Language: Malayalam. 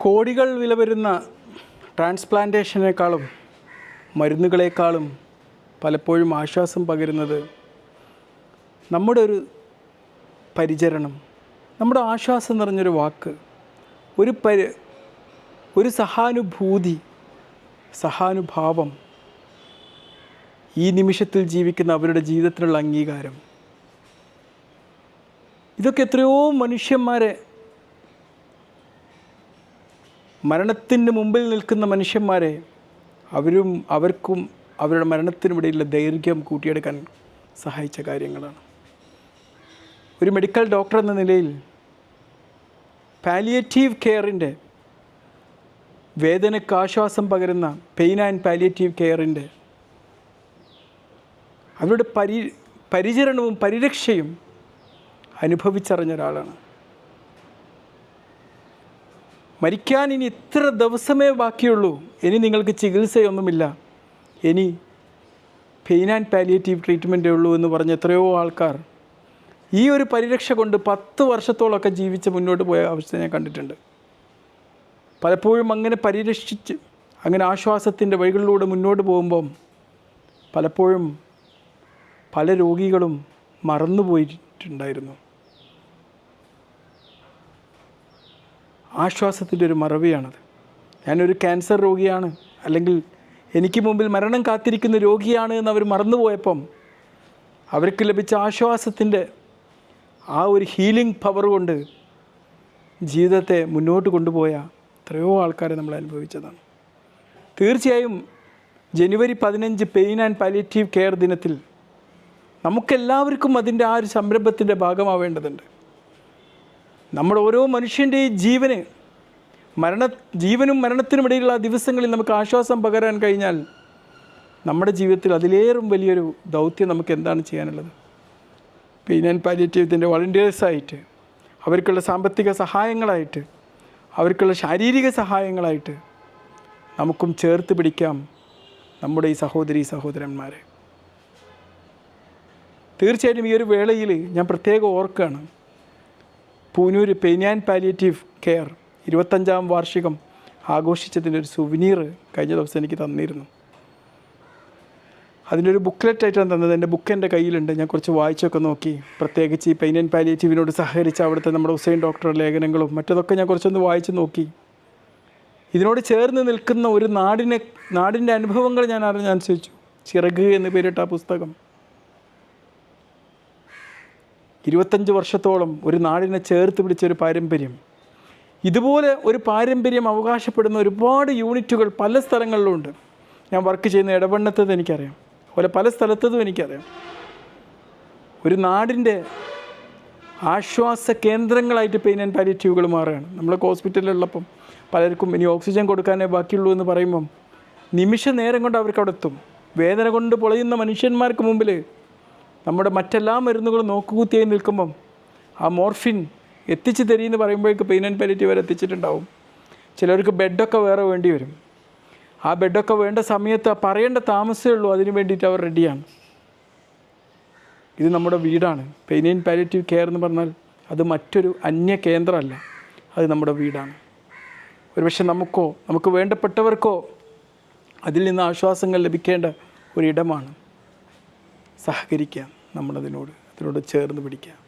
കോടികൾ വില വരുന്ന ട്രാൻസ്പ്ലാന്റേഷനേക്കാളും മരുന്നുകളെക്കാളും പലപ്പോഴും ആശ്വാസം പകരുന്നത് നമ്മുടെ ഒരു പരിചരണം നമ്മുടെ ആശ്വാസം നിറഞ്ഞൊരു വാക്ക് ഒരു പരി ഒരു സഹാനുഭൂതി സഹാനുഭാവം ഈ നിമിഷത്തിൽ ജീവിക്കുന്ന അവരുടെ ജീവിതത്തിലുള്ള അംഗീകാരം. ഇതൊക്കെ എത്രയോ മനുഷ്യന്മാരെ മരണത്തിന് മുമ്പിൽ നിൽക്കുന്ന മനുഷ്യന്മാരെ അവരും അവർക്കും അവരുടെ മരണത്തിനുമിടയിലുള്ള ദൈർഘ്യം കൂട്ടിയെടുക്കാൻ സഹായിച്ച കാര്യങ്ങളാണ്. ഒരു മെഡിക്കൽ ഡോക്ടർ എന്ന നിലയിൽ പാലിയേറ്റീവ് കെയറിന്റെ വേദനയ്ക്ക് ആശ്വാസം പകരുന്ന പെയിൻ ആൻഡ് പാലിയേറ്റീവ് കെയറിന്റെ അവരുടെ പരി പരിചരണവും പരിരക്ഷയും അനുഭവിച്ചറിഞ്ഞ ഒരാളാണ്. മരിക്കാൻ ഇനി ഇത്ര ദിവസമേ ബാക്കിയുള്ളൂ. ഇനി നിങ്ങൾക്ക് ചികിത്സയൊന്നുമില്ല. ഇനി പെയിൻ ആൻഡ് പാലിയേറ്റീവ് ട്രീറ്റ്മെന്റേ ഉള്ളൂ എന്ന് പറഞ്ഞ എത്രയോ ആൾക്കാർ ഈ ഒരു പരിരക്ഷ കൊണ്ട് പത്ത് വർഷത്തോളമൊക്കെ ജീവിച്ച് മുന്നോട്ട് പോയ അവസ്ഥ ഞാൻ കണ്ടിട്ടുണ്ട്. പലപ്പോഴും അങ്ങനെ പരിരക്ഷിച്ച് അങ്ങനെ ആശ്വാസത്തിന്റെ വഴികളിലൂടെ മുന്നോട്ട് പോകുമ്പം പലപ്പോഴും പല രോഗികളും മറന്നുപോയിട്ടുണ്ടായിരുന്നു. ആശ്വാസത്തിന്റെ ഒരു മറവിയാണത്. ഞാനൊരു ക്യാൻസർ രോഗിയാണ് അല്ലെങ്കിൽ എനിക്ക് മുമ്പിൽ മരണം കാത്തിരിക്കുന്ന രോഗിയാണ് എന്ന് അവർ മറന്നുപോയപ്പം അവർക്ക് ലഭിച്ച ആശ്വാസത്തിന്റെ ആ ഒരു ഹീലിംഗ് പവർ കൊണ്ട് ജീവിതത്തെ മുന്നോട്ട് കൊണ്ടുപോയ എത്രയോ ആൾക്കാരെ നമ്മൾ അനുഭവിച്ചതാണ്. തീർച്ചയായും ജനുവരി പതിനഞ്ച് പെയിൻ ആൻഡ് പാലിയേറ്റീവ് കെയർ ദിനത്തിൽ നമുക്കെല്ലാവർക്കും അതിന്റെ ആ ഒരു സംരംഭത്തിന്റെ ഭാഗമാവേണ്ടതുണ്ട്. നമ്മുടെ ഓരോ മനുഷ്യന്റെയും ജീവന് മരണ ജീവനും മരണത്തിനുമിടയിലുള്ള ദിവസങ്ങളിൽ നമുക്ക് ആശ്വാസം പകരാൻ കഴിഞ്ഞാൽ നമ്മുടെ ജീവിതത്തിൽ അതിലേറും വലിയൊരു ദൗത്യം നമുക്ക് എന്താണ് ചെയ്യാനുള്ളത്? പെയിൻ ആൻഡ് പാലിയേറ്റീവത്തിന്റെ വളണ്ടിയേഴ്സായിട്ട് അവർക്കുള്ള സാമ്പത്തിക സഹായങ്ങളായിട്ട് അവർക്കുള്ള ശാരീരിക സഹായങ്ങളായിട്ട് നമുക്കും ചേർത്ത് പിടിക്കാം നമ്മുടെ ഈ സഹോദരി സഹോദരന്മാരെ. തീർച്ചയായിട്ടും ഈ ഒരു വേളയിൽ ഞാൻ പ്രത്യേകം ഓർക്കുകയാണ്. Poonoor pain and palliative care ഇരുപത്തഞ്ചാം വാർഷികം ആഘോഷിച്ചതിന്റെ ഒരു സുവിനീർ കഴിഞ്ഞ ദിവസം എനിക്ക് തന്നിരുന്നു. അതിന്റെ ഒരു ബുക്ക്ലെറ്റ് ആയിട്ടാണ് തന്നത് എന്റെ ബുക്ക് എന്റെ കയ്യിലുണ്ട്. ഞാൻ കുറച്ച് വായിച്ചൊക്കെ നോക്കി. പ്രത്യേകിച്ച് ഈ പെയിൻ ആൻഡ് പാലിയേറ്റീവിനോട് സഹകരിച്ച അവിടുത്തെ നമ്മുടെ ഹുസൈൻ ഡോക്ടറുടെ ലേഖനങ്ങളും മറ്റതൊക്കെ ഞാൻ കുറച്ചൊന്ന് വായിച്ച് നോക്കി. ഇതിനോട് ചേർന്ന് നിൽക്കുന്ന ഒരു നാടിനെ നാടിന്റെ അനുഭവങ്ങൾ ഞാൻ അറിഞ്ഞ് അനുസരിച്ചു ചിറക് എന്ന് പേരിട്ട ആ പുസ്തകം. ഇരുപത്തഞ്ച് വർഷത്തോളം ഒരു നാടിനെ ചേർത്ത് പിടിച്ച ഒരു പാരമ്പര്യം. ഇതുപോലെ ഒരു പാരമ്പര്യം അവകാശപ്പെടുന്ന ഒരുപാട് യൂണിറ്റുകൾ പല സ്ഥലങ്ങളിലുണ്ട്. ഞാൻ വർക്ക് ചെയ്യുന്ന ഇടവണ്ണത്തത് എനിക്കറിയാം. അതുപോലെ പല സ്ഥലത്തതും എനിക്കറിയാം. ഒരു നാടിന്റെ ആശ്വാസ കേന്ദ്രങ്ങളായിട്ട് പെയിൻ ആൻഡ് പാലിറ്റീവുകൾ മാറുകയാണ്. നമ്മളൊക്കെ ഹോസ്പിറ്റലിലുള്ളപ്പം പലർക്കും ഇനി ഓക്സിജൻ കൊടുക്കാനേ ബാക്കിയുള്ളൂ എന്ന് പറയുമ്പം നിമിഷ നേരം കൊണ്ട് അവർക്ക് അവിടെ എത്തും. വേദന കൊണ്ട് പൊളയുന്ന മനുഷ്യന്മാർക്ക് മുമ്പിൽ നമ്മുടെ മറ്റെല്ലാ മരുന്നുകളും നോക്കുകുത്തിയായി നിൽക്കുമ്പം ആ മോർഫിൻ എത്തിച്ചു തരീന്ന് പറയുമ്പോഴേക്ക് പെയിൻ ആൻഡ് പാലിറ്റി വരെ എത്തിച്ചിട്ടുണ്ടാവും. ചിലർക്ക് ബെഡൊക്കെ വേറെ വേണ്ടി വരും. ആ ബെഡൊക്കെ വേണ്ട സമയത്ത് പറയേണ്ട താമസമേ ഉള്ളൂ അതിന് വേണ്ടിയിട്ട് അവർ റെഡിയാണ്. ഇത് നമ്മുടെ വീടാണ്. പെയിൻ ആൻഡ് പാലിറ്റീവ് കെയർ എന്ന് പറഞ്ഞാൽ അത് മറ്റൊരു അന്യ കേന്ദ്രമല്ല അത് നമ്മുടെ വീടാണ്. ഒരുപക്ഷെ നമുക്കോ നമുക്ക് വേണ്ടപ്പെട്ടവർക്കോ അതിൽ നിന്ന് ആശ്വാസങ്ങൾ ലഭിക്കേണ്ട ഒരിടമാണ് സഹകരിക്കാം നമ്മളതിനോട് അതിനോട് ചേർന്ന് പിടിക്കാം.